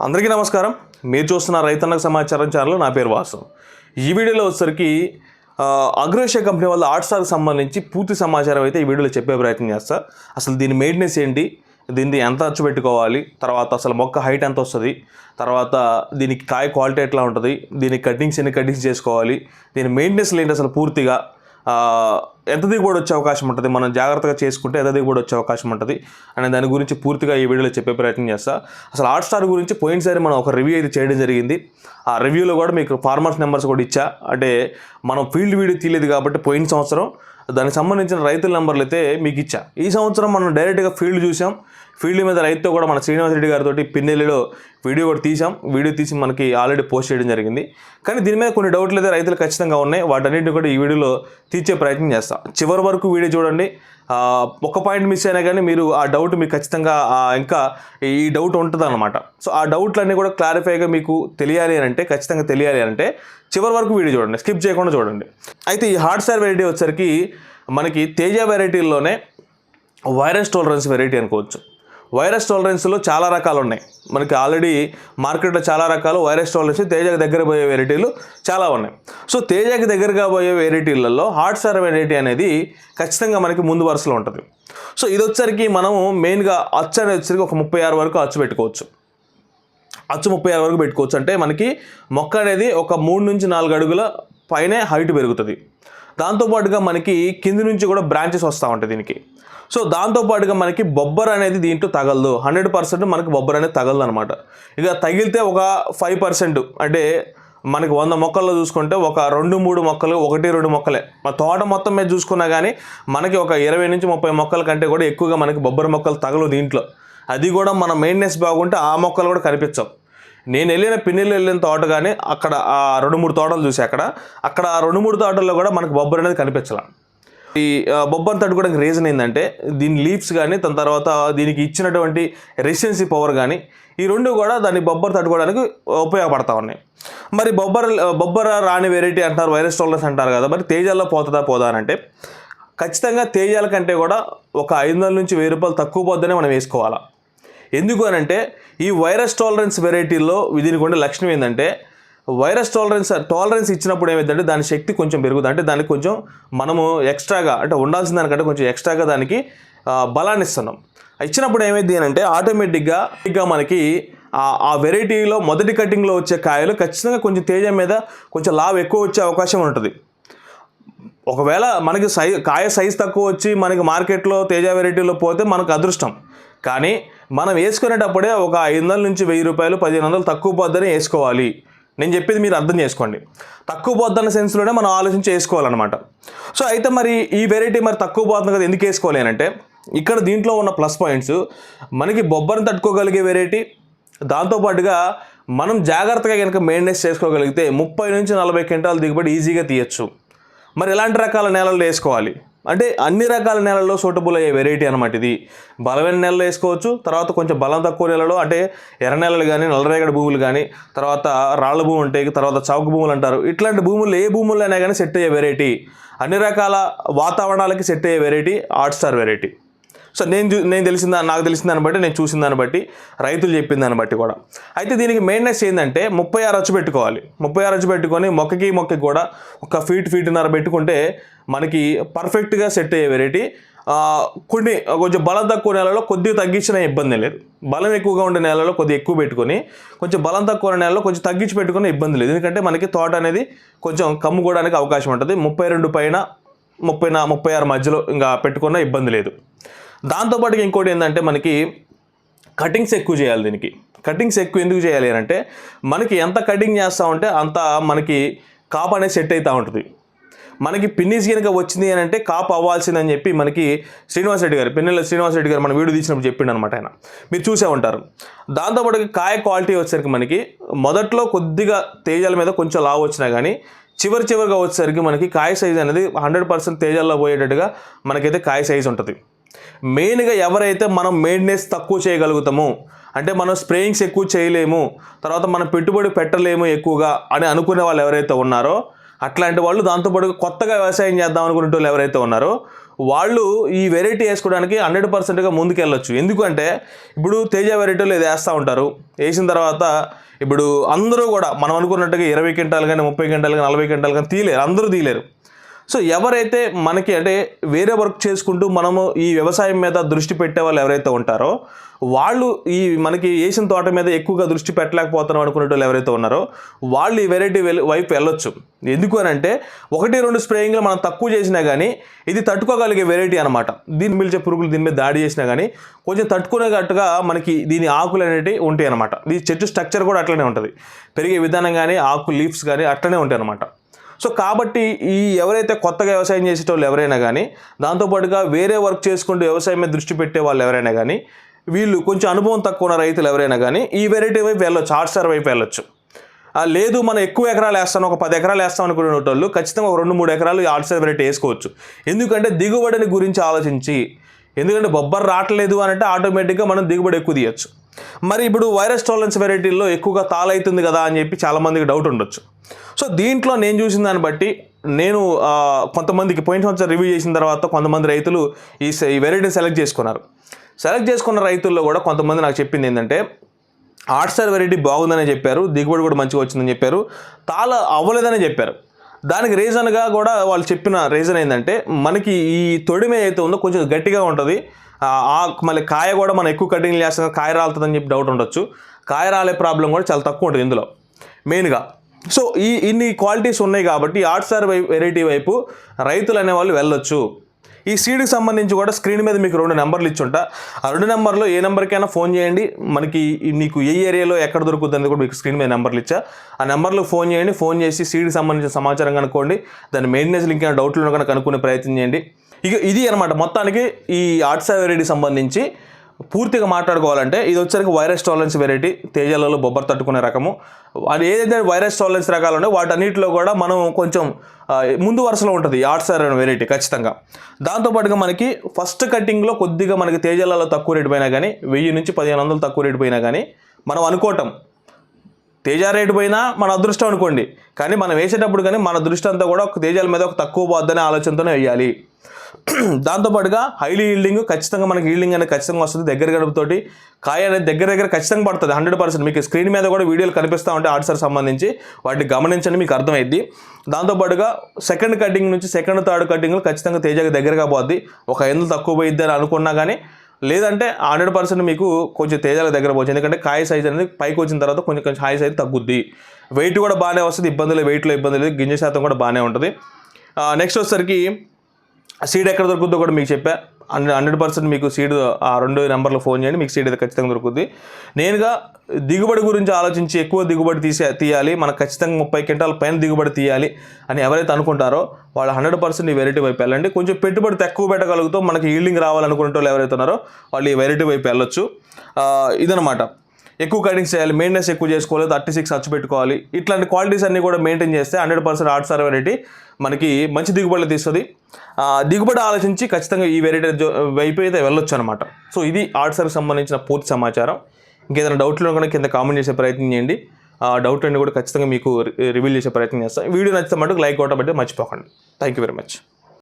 అందరికీ నమస్కారం. మీరు చూస్తున్న రైతన్నకు సమాచారం ఛానల్ నా పేరు వాసు. ఈ వీడియోలో వచ్చేసరికి అగ్రోషియా కంపెనీ వాళ్ళ ఆర్ట్స్టార్కి సంబంధించి పూర్తి సమాచారం అయితే ఈ వీడియోలో చెప్పే ప్రయత్నం చేస్తా. అసలు దీని మెయింటెనెన్స్ ఏంటి? దీన్ని ఎంత ఖర్చు పెట్టుకోవాలి? తర్వాత అసలు మొక్క హైట్ ఎంత వస్తుంది? తర్వాత దీనికి కాయ క్వాలిటీ ఎట్లా ఉంటుంది? దీనికి కటింగ్స్ ఎన్ని కటింగ్స్ చేసుకోవాలి? దీని మెయింటెనెన్స్ ఏంటి అసలు పూర్తిగా? ఎంత దిగుబడి వచ్చే అవకాశం ఉంటుంది? మనం జాగ్రత్తగా చేసుకుంటే ఎంత దిగుబడి వచ్చే అవకాశం ఉంటుంది? అనే దాని గురించి పూర్తిగా ఈ వీడియోలో చెప్పే ప్రయత్నం చేస్తా. అసలు హాట్ స్టార్ గురించి పోయినసారి మనం ఒక రివ్యూ అయితే చేయడం జరిగింది. ఆ రివ్యూలో కూడా మీకు ఫార్మర్స్ నెంబర్స్ కూడా ఇచ్చా. అంటే మనం ఫీల్డ్ వీడియో తీయలేదు కాబట్టి పోయిన సంవత్సరం దానికి సంబంధించిన రైతుల నెంబర్లు అయితే మీకు ఇచ్చా. ఈ సంవత్సరం మనం డైరెక్ట్గా ఫీల్డ్ చూసాం. ఫీల్డ్ మీద రైతుతో కూడా మన శ్రీనివాస్ రెడ్డి గారితో పిన్నెల్లిలో వీడియో కూడా తీసాం వీడియో తీసి మనకి ఆల్రెడీ పోస్ట్ చేయడం జరిగింది. కానీ దీని మీద కొన్ని డౌట్లు అయితే రైతులు ఖచ్చితంగా ఉన్నాయి. వాటన్నిటిని కూడా ఈ వీడియోలో తీర్చే ప్రయత్నం చేస్తాం. చివరి వరకు వీడియో చూడండి. ఒక పాయింట్ మిస్ అయినా కానీ మీరు ఆ డౌట్ మీకు ఖచ్చితంగా ఇంకా ఈ డౌట్ ఉంటుంది అనమాట సో ఆ డౌట్లన్నీ కూడా క్లారిఫైగా మీకు తెలియాలి అని అంటే ఖచ్చితంగా తెలియాలి అని అంటే చివరి వరకు వీడియో చూడండి. స్కిప్ చేయకుండా చూడండి. అయితే ఈ హార్డ్ స్టార్ వెరైటీ వచ్చరికి మనకి తేజ వెరైటీల్లోనే వైరస్ టోలరెన్స్ వెరైటీ అనుకోవచ్చు. వైరస్ టాలరెన్స్లో చాలా రకాలు ఉన్నాయి మనకి ఆల్రెడీ మార్కెట్లో చాలా రకాలు వైరస్ టాలరెన్స్ తేజకి దగ్గర పోయే వెరైటీలు చాలా ఉన్నాయి. సో తేజకి దగ్గరగా పోయే వెరైటీలలో హార్ట్ సార్ వెరైటీ అనేది ఖచ్చితంగా మనకి ముందు వరుసలో ఉంటుంది. సో ఇది వచ్చరికి మనము మెయిన్గా అచ్చు అనేది వచ్చరికి ఒక ముప్పై ఆరు వరకు అచ్చు పెట్టుకోవచ్చు. అచ్చు ముప్పై ఆరు వరకు పెట్టుకోవచ్చు. అంటే మనకి మొక్క అనేది ఒక మూడు నుంచి నాలుగు అడుగుల పైనే హైట్ పెరుగుతుంది. దాంతోపాటుగా మనకి కింది నుంచి కూడా బ్రాంచెస్ వస్తూ ఉంటాయి దీనికి. సో దాంతోపాటుగా మనకి బొబ్బర్ అనేది దీంట్లో తగలదు. హండ్రెడ్ పర్సెంట్ మనకి బొబ్బర్ అనేది తగలదు అనమాట ఇక తగిలితే ఒక ఫైవ్ పర్సెంట్ అంటే మనకి వంద మొక్కల్లో చూసుకుంటే ఒక రెండు మూడు మొక్కలు ఒకటి రెండు మొక్కలే. మా తోట మొత్తం మీద చూసుకున్నా కానీ మనకి ఒక ఇరవై నుంచి ముప్పై మొక్కల కంటే కూడా ఎక్కువగా మనకి బొబ్బరి మొక్కలు తగలవు దీంట్లో. అది కూడా మన మెయింటెనెన్స్ బాగుంటే ఆ మొక్కలు కూడా కనిపించవు. నేను వెళ్ళిన పిన్నెలు వెళ్ళిన తోట కానీ అక్కడ ఆ రెండు మూడు తోటలు చూసి అక్కడ అక్కడ ఆ రెండు మూడు తోటల్లో కూడా మనకు బొబ్బరి అనేది కనిపించాల. ఈ బొబ్బర్ తట్టుకోవడానికి రీజన్ ఏంటంటే దీని లీవ్స్ కానీ దాని తర్వాత దీనికి ఇచ్చినటువంటి రెసిడెన్సీ పవర్ కానీ ఈ రెండు కూడా దాన్ని బొబ్బర్ తట్టుకోవడానికి ఉపయోగపడతా ఉన్నాయి. మరి బొబ్బర్ బొబ్బర రాని వెరైటీ అంటారు వైరస్ టోలర్స్ అంటారు కదా మరి తేజాల్లో పోతుందా పోదా అంటే ఖచ్చితంగా తేజాల కంటే కూడా ఒక ఐదు వందల నుంచి వెయ్యి రూపాయలు తక్కువ పోద్దనే మనం వేసుకోవాలా. ఎందుకు అని అంటే ఈ వైరస్ టాలరెన్స్ వెరైటీల్లో దీనికి ఉండే లక్షణం ఏంటంటే వైరస్ టాలరెన్స్ టాలరెన్స్ ఇచ్చినప్పుడు ఏమైందంటే దాని శక్తి కొంచెం పెరుగుతుంది. అంటే దానికి కొంచెం మనము ఎక్స్ట్రాగా అంటే ఉండాల్సిన దానికంటే కొంచెం ఎక్స్ట్రాగా దానికి బలాన్ని ఇస్తున్నాం. ఇచ్చినప్పుడు ఏమైంది అంటే ఆటోమేటిక్గా ఇంకా మనకి ఆ- ఆ వెరైటీలో మొదటి కటింగ్లో వచ్చే కాయలు ఖచ్చితంగా కొంచెం తేజ మీద కొంచెం లాభ ఎక్కువ వచ్చే అవకాశం ఉంటుంది. ఒకవేళ మనకి సై కాయ సైజ్ తక్కువ వచ్చి మనకి మార్కెట్లో తేజ వెరైటీలో పోతే మనకు అదృష్టం. కానీ మనం వేసుకునేటప్పుడే ఒక ఐదు వందల నుంచి వెయ్యి రూపాయలు పదిహేను వందలు తక్కువ పోద్దని వేసుకోవాలి. నేను చెప్పేది మీరు అర్థం చేసుకోండి. తక్కువ పోద్దన్న సెన్స్లోనే మనం ఆలోచించి వేసుకోవాలన్నమాట. సో అయితే మరి ఈ వెరైటీ మరి తక్కువ పోతుంది కదా ఎందుకు వేసుకోవాలి అంటే ఇక్కడ దీంట్లో ఉన్న ప్లస్ పాయింట్స్ మనకి బొబ్బరిని తట్టుకోగలిగే వెరైటీ దాంతోపాటుగా మనం జాగ్రత్తగా కనుక మెయింటెనెన్స్ చేసుకోగలిగితే ముప్పై నుంచి నలభై క్వింటాల దిగుబడి ఈజీగా తీయచ్చు. మరి ఎలాంటి రకాల నేలల్లో వేసుకోవాలి? అంటే అన్ని రకాల నెలల్లో సూటబుల్ అయ్యే వెరైటీ అనమాట ఇది. బలమైన నెలలో వేసుకోవచ్చు తర్వాత కొంచెం బలం తక్కువ నెలలో అంటే ఎర్ర నేలలు కానీ నల్లరేగడి భూములు కానీ తర్వాత రాళ్ళ భూములు ఉంటాయి తర్వాత చౌక భూములు అంటారు. ఇట్లాంటి భూములు ఏ భూముల్లో అయినా కానీ సెట్ అయ్యే వెరైటీ అన్ని రకాల వాతావరణాలకి సెట్ అయ్యే variety hot star variety so నేను నేను తెలిసిన నాకు తెలిసిన దాన్ని బట్టి నేను చూసిన దాన్ని బట్టి రైతులు చెప్పిన దాన్ని బట్టి కూడా. అయితే దీనికి మెయింటెనెన్స్ ఏంటంటే ముప్పై ఆరు అచ్చు పెట్టుకోవాలి. ముప్పై ఆరు అచ్చు పెట్టుకొని మొక్కకి మొక్కకి కూడా ఒక ఫీట్ ఫీట్న్నర పెట్టుకుంటే మనకి పర్ఫెక్ట్గా సెట్ అయ్యే వెరైటీ కొన్ని కొంచెం బలం తక్కువ నెలలో కొద్దిగా తగ్గించిన ఇబ్బంది లేదు. బలం ఎక్కువగా ఉండే నెలలో కొద్దిగా ఎక్కువ పెట్టుకొని కొంచెం బలం తక్కువ నెలలో కొంచెం తగ్గించి పెట్టుకునే ఇబ్బంది లేదు. ఎందుకంటే మనకి తోట అనేది కొంచెం కమ్ముకోవడానికి అవకాశం ఉంటుంది. ముప్పై రెండు పైన ముప్పై నా ముప్పై ఆరు మధ్యలో ఇంకా పెట్టుకున్న ఇబ్బంది లేదు. దాంతోపాటు ఇంకోటి ఏంటంటే మనకి కటింగ్స్ ఎక్కువ చేయాలి దీనికి. కటింగ్స్ ఎక్కువ ఎందుకు చేయాలి అని అంటే మనకి ఎంత కటింగ్ చేస్తామంటే అంత మనకి కాప్ అనేది సెట్ అవుతూ ఉంటుంది. మనకి పిన్నిస్ కనుక వచ్చింది అని అంటే కాప్ అవ్వాల్సిందని చెప్పి మనకి శ్రీనివాసరెడ్డి గారు పిన్నెల శ్రీనివాసరెడ్డి గారు మన వీడియో తీసినప్పుడు చెప్పిండు అనమాట ఆయన. మీరు చూసే ఉంటారు. దాంతోపాటు కాయ క్వాలిటీ వచ్చేసరికి మనకి మొదట్లో కొద్దిగా తేజాల మీద కొంచెం లావు వచ్చినా కానీ చివరి చివరిగా వచ్చేసరికి మనకి కాయ సైజ్ అనేది హండ్రెడ్ పర్సెంట్ తేజాల్లో పోయేటట్టుగా మనకైతే కాయ సైజ్ ఉంటుంది. మెయిన్గా ఎవరైతే మనం మెయింటెనెన్స్ తక్కువ చేయగలుగుతామో అంటే మనం స్ప్రేయింగ్స్ ఎక్కువ చేయలేము తర్వాత మనం పెట్టుబడి పెట్టలేము ఎక్కువగా అని అనుకునే వాళ్ళు ఎవరైతే ఉన్నారో అట్లాంటి వాళ్ళు దాంతోపాటు కొత్తగా వ్యవసాయం చేద్దాం అనుకునే వాళ్ళు ఎవరైతే ఉన్నారో వాళ్ళు ఈ వెరైటీ వేసుకోవడానికి హండ్రెడ్ పర్సెంట్గా ముందుకెళ్ళొచ్చు. ఎందుకంటే ఇప్పుడు తేజ వెరైటీలో ఇది వేస్తూ ఉంటారు. వేసిన తర్వాత ఇప్పుడు అందరూ కూడా మనం అనుకున్నట్టుగా ఇరవై క్వింటాలు కానీ ముప్పై క్వింటాలు కానీ నలభై క్వింటాలు కానీ తీయలేరు. అందరూ తీయలేరు. సో ఎవరైతే మనకి అంటే వేరే వర్క్ చేసుకుంటూ మనము ఈ వ్యవసాయం మీద దృష్టి పెట్టే వాళ్ళు ఎవరైతే ఉంటారో వాళ్ళు ఈ మనకి వేసిన తోట మీద ఎక్కువగా దృష్టి పెట్టలేకపోతున్నాం అనుకునే వాళ్ళు ఎవరైతే ఉన్నారో వాళ్ళు ఈ వెరైటీ వైపు వెళ్ళొచ్చు. ఎందుకు అని అంటే ఒకటి రెండు స్ప్రేయింగ్లు మనం తక్కువ చేసినా కానీ ఇది తట్టుకోగలిగే వెరైటీ అనమాట దీన్ని పిలిచే పురుగులు దీని మీద దాడి చేసినా కానీ కొంచెం తట్టుకునేటట్టుగా మనకి దీని ఆకులు అనేవి ఉంటాయి అనమాట ఈ చెట్టు స్ట్రక్చర్ కూడా అట్లనే ఉంటుంది. పెరిగే విధానం కానీ ఆకు లీవ్స్ కానీ అట్లనే ఉంటాయి అనమాట సో కాబట్టి ఈ ఎవరైతే కొత్తగా వ్యవసాయం చేసేటోళ్ళు ఎవరైనా కానీ దాంతోపాటుగా వేరే వర్క్ చేసుకుంటూ వ్యవసాయం మీద దృష్టి పెట్టే వాళ్ళు ఎవరైనా కానీ వీళ్ళు కొంచెం అనుభవం తక్కువ ఉన్న రైతులు ఎవరైనా కానీ ఈ వెరైటీ వైపు వెళ్ళొచ్చు హాట్ స్టార్ వైపు వెళ్ళొచ్చు. లేదు మనం ఎక్కువ ఎకరాలు వేస్తాను ఒక పది ఎకరాలు వేస్తాం అనుకునే వాళ్ళు ఖచ్చితంగా ఒక రెండు మూడు ఎకరాలు హాట్ స్టార్ వెరైటీ వేసుకోవచ్చు. ఎందుకంటే దిగుబడిని గురించి ఆలోచించి ఎందుకంటే బొబ్బర్ రావట్లేదు అని అంటే ఆటోమేటిక్గా మనం దిగుబడి ఎక్కువ తీయచ్చు. మరి ఇప్పుడు వైరస్ టాలరెన్స్ వెరైటీల్లో ఎక్కువగా తాలైతుంది కదా అని చెప్పి చాలామందికి డౌట్ ఉండొచ్చు. సో దీంట్లో నేను చూసిన దాన్ని బట్టి నేను కొంతమందికి పోయిన సంవత్సరం రివ్యూ చేసిన తర్వాత కొంతమంది రైతులు ఈ ఈ వెరైటీని సెలెక్ట్ చేసుకున్నారు. సెలెక్ట్ చేసుకున్న రైతుల్లో కూడా కొంతమంది నాకు చెప్పింది ఏంటంటే హాట్ వెరైటీ బాగుందని చెప్పారు దిగుబడి కూడా మంచిగా వచ్చిందని చెప్పారు తాళ అవ్వలేదని చెప్పారు. దానికి రీజన్గా కూడా వాళ్ళు చెప్పిన రీజన్ ఏంటంటే మనకి ఈ తొడి మీద అయితే ఉందో కొంచెం గట్టిగా ఉంటుంది. ఆ మళ్ళీ కాయ కూడా మనం ఎక్కువ కటింగ్ చేస్తాం కాయ రాలుతుందని చెప్పి డౌట్ ఉండొచ్చు. కాయ రాలే ప్రాబ్లం కూడా చాలా తక్కువ ఉంటుంది ఇందులో మెయిన్గా సో ఈ ఇన్ని క్వాలిటీస్ ఉన్నాయి కాబట్టి ఆర్ట్స్ స్టార్ వెరైటీ వైపు రైతులు అనేవాళ్ళు వెళ్ళొచ్చు. ఈ సీడ్కి సంబంధించి కూడా స్క్రీన్ మీద మీకు రెండు నెంబర్లు ఇచ్చుంటా. ఆ రెండు నెంబర్లో ఏ నెంబర్కైనా ఫోన్ చేయండి. మనకి మీకు ఏ ఏరియాలో ఎక్కడ దొరుకుతుంది కూడా మీకు స్క్రీన్ మీద నెంబర్లు ఇచ్చా. ఆ నెంబర్లో ఫోన్ చేయండి. ఫోన్ చేసి సీడ్కి సంబంధించిన సమాచారం కనుక్కోండి. దాని మెయింటెనెన్స్ లింక్ అయినా డౌట్లు ఉన్నా కనుక కనుక్కునే ప్రయత్నం చేయండి. ఇక ఇది అనమాట మొత్తానికి ఈ ఆర్ట్స్ వెరైటీ సంబంధించి పూర్తిగా మాట్లాడుకోవాలంటే ఇది వచ్చరికి వైరస్ టాలరెన్స్ వెరైటీ తేజలలో బొబ్బర్ తట్టుకునే రకము. అది ఏదైతే వైరస్ టాలరెన్స్ రకాలు ఉన్నాయో వాటన్నిటిలో కూడా మనం కొంచెం ముందు వరుసలో ఉంటుంది ఆర్ట్స్ అనే వెరైటీ ఖచ్చితంగా. దాంతోపాటుగా మనకి ఫస్ట్ కటింగ్లో కొద్దిగా మనకి తేజాలలో తక్కువ రేటు పోయినా కానీ వెయ్యి నుంచి పదిహేను వందలు తక్కువ రేటు పోయినా కానీ మనం అనుకోవటం. తేజ రేటు పోయినా మన అదృష్టం అనుకోండి. కానీ మనం వేసేటప్పుడు కానీ మన దృష్టి అంతా కూడా ఒక తేజాల మీద ఒక తక్కువ పోద్దనే ఆలోచనతోనే వేయాలి. దాంతోపాటుగా హైలీ ఈల్డింగ్ ఖచ్చితంగా మనకి ఈల్డింగ్ అనేది ఖచ్చితంగా వస్తుంది దగ్గర గడుపుతోటి. కాయ అనేది దగ్గర దగ్గర ఖచ్చితంగా పడుతుంది హండ్రెడ్ పర్సెంట్. మీకు స్క్రీన్ మీద కూడా వీడియోలు కనిపిస్తూ ఉంటాయి ఆర్ట్సర్ సంబంధించి వాటిని గమనించండి మీకు అర్థమైద్ది. దాంతోపాటుగా సెకండ్ కటింగ్ నుంచి సెకండ్ థర్డ్ కటింగ్లు ఖచ్చితంగా తేజగా దగ్గరగా పోద్ది. ఒక ఎందులు తక్కువ పోయిద్ది అని అనుకున్నా కానీ లేదంటే హండ్రెడ్ పర్సెంట్ మీకు కొంచెం తేజాల దగ్గర పోవచ్చు. ఎందుకంటే కాయ సైజ్ అనేది పైకి వచ్చిన తర్వాత కొంచెం కొంచెం హాయి సైజ్ తగ్గుద్ది. వెయిట్ కూడా బాగానే వస్తుంది ఇబ్బందులు వెయిట్లో ఇబ్బంది లేదు గింజ శాతం కూడా బాగానే ఉంటుంది. నెక్స్ట్ వచ్చేసరికి సీడ్ ఎక్కడ దొరుకుతుందో కూడా మీకు చెప్పా. హండ్రెడ్ హండ్రెడ్ పర్సెంట్ మీకు సీడ్ ఆ రెండు నెంబర్లో ఫోన్ చేయండి మీకు సీడ్ అయితే ఖచ్చితంగా దొరుకుతుంది నేనుగా దిగుబడి గురించి ఆలోచించి ఎక్కువ దిగుబడి తీసే తీయాలి మనకు ఖచ్చితంగా ముప్పై క్వింటాల పైన దిగుబడి తీయాలి అని ఎవరైతే అనుకుంటారో వాళ్ళు హండ్రెడ్ పర్సెంట్ ఈ వెరైటీ వైపు వెళ్ళండి. కొంచెం పెట్టుబడి తక్కువ పెట్టగలుగుతూ మనకి ఈల్డింగ్ రావాలనుకునే వాళ్ళు ఎవరైతే ఉన్నారో వాళ్ళు ఈ వెరైటీ వైపు వెళ్ళొచ్చు. ఇదనమాట ఎక్కువ కటింగ్స్ చేయాలి మెయింటెనెన్స్ ఎక్కువ చేసుకోవాలి థర్టీ సిక్స్ ఖర్చు పెట్టుకోవాలి. ఇట్లాంటి క్వాలిటీస్ అన్నీ కూడా మెయింటైన్ చేస్తే hundred percent hot star variety మనకి మంచి దిగుబడులు తీస్తుంది. దిగుబడి ఆలోచించి ఖచ్చితంగా ఈ వెరైటీ వైపు అయితే వెళ్ళొచ్చు అనమాట సో ఇది ఆర్ట్ సార్కి సంబంధించిన పూర్తి సమాచారం. ఇంకేదైనా డౌట్లు ఉన్నా కూడా కింద కామెంట్ చేసే ప్రయత్నం చేయండి. ఆ డౌట్ అన్ని కూడా ఖచ్చితంగా మీకు రివీల్ చేసే ప్రయత్నం చేస్తాను వీడియో నచ్చితే మటుకు లైక్ కొట్టబట్టి మర్చిపోకండి. Thank you very much